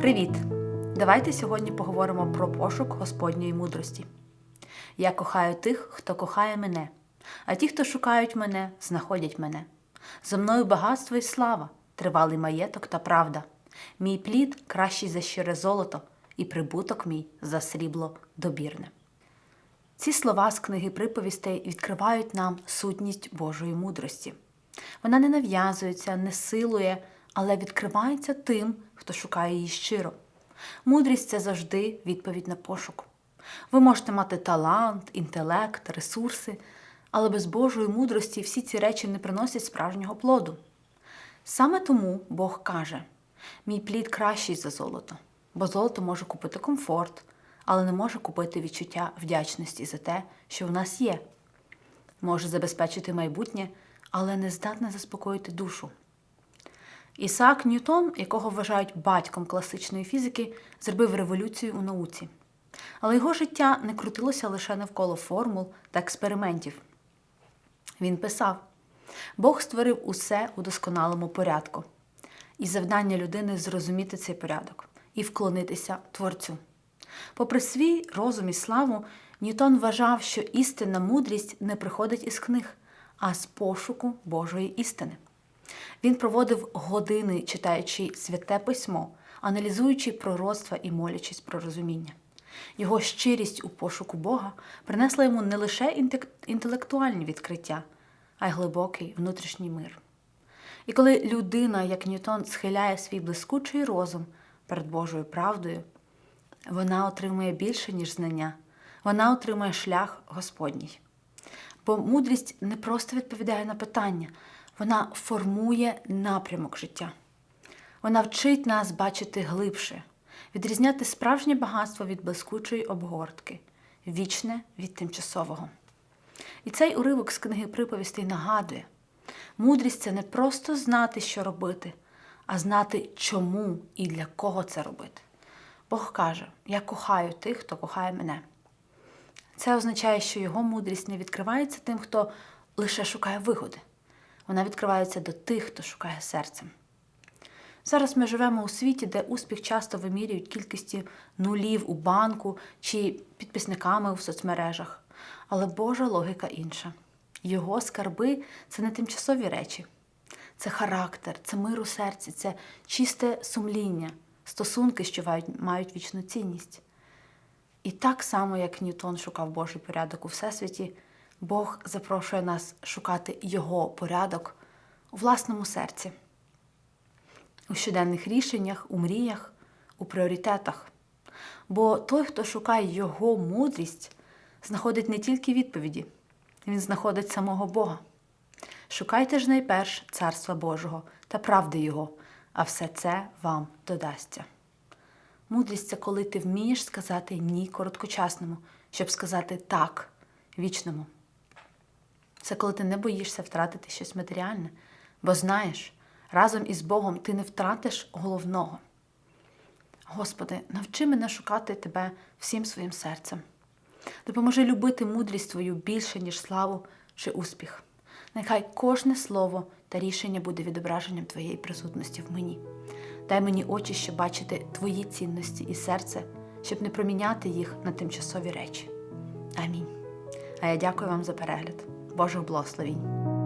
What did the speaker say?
Привіт! Давайте сьогодні поговоримо про пошук Господньої мудрості. Я кохаю тих, хто кохає мене, а ті, хто шукають мене, знаходять мене. За мною багатство і слава, тривалий маєток та правда. Мій плід кращий за щире золото, і прибуток мій за срібло добірне. Ці слова з книги приповістей відкривають нам сутність Божої мудрості. Вона не нав'язується, не силує, але відкривається тим, хто шукає її щиро. Мудрість це завжди відповідь на пошук. Ви можете мати талант, інтелект, ресурси, але без Божої мудрості всі ці речі не приносять справжнього плоду. Саме тому Бог каже: мій плід кращий за золото, бо золото може купити комфорт, але не може купити відчуття вдячності за те, що в нас є. Може забезпечити майбутнє, але не здатне заспокоїти душу. Ісаак Ньютон, якого вважають батьком класичної фізики, зробив революцію у науці. Але його життя не крутилося лише навколо формул та експериментів. Він писав: Бог створив усе у досконалому порядку, і завдання людини зрозуміти цей порядок і вклонитися Творцю. Попри свій розум і славу, Ньютон вважав, що істинна мудрість не приходить із книг, а з пошуку Божої істини. Він проводив години, читаючи святе письмо, аналізуючи пророцтва і молячись про розуміння. Його щирість у пошуку Бога принесла йому не лише інтелектуальні відкриття, а й глибокий внутрішній мир. І коли людина, як Ньютон, схиляє свій блискучий розум перед Божою правдою, вона отримує більше, ніж знання, вона отримує шлях Господній. Бо мудрість не просто відповідає на питання, вона формує напрямок життя. Вона вчить нас бачити глибше, відрізняти справжнє багатство від блискучої обгортки, вічне від тимчасового. І цей уривок з книги приповістей нагадує: мудрість це не просто знати, що робити, а знати, чому і для кого це робити. Бог каже: Я кохаю тих, хто кохає мене. Це означає, що його мудрість не відкривається тим, хто лише шукає вигоди. Вона відкривається до тих, хто шукає серцем. Зараз ми живемо у світі, де успіх часто вимірюють кількістю нулів у банку чи підписниками у соцмережах. Але Божа логіка інша. Його скарби це не тимчасові речі, це характер, це мир у серці, це чисте сумління, стосунки, що мають- вічну цінність. І так само, як Ньютон шукав Божий порядок у Всесвіті, Бог запрошує нас шукати Його порядок у власному серці, у щоденних рішеннях, у мріях, у пріоритетах. Бо той, хто шукає Його мудрість, знаходить не тільки відповіді, він знаходить самого Бога. Шукайте ж найперш Царства Божого та правди Його, а все це вам додасться. Мудрість це коли ти вмієш сказати ні короткочасному, щоб сказати так вічному. Це коли ти не боїшся втратити щось матеріальне, бо знаєш, разом із Богом ти не втратиш головного. Господи, навчи мене шукати Тебе всім своїм серцем. Допоможи любити мудрість Твою більше, ніж славу чи успіх. Нехай кожне слово та рішення буде відображенням Твоєї присутності в мені. Дай мені очі, щоб бачити Твої цінності і серце, щоб не проміняти їх на тимчасові речі. Амінь. А я дякую вам за перегляд. Божих благословінь!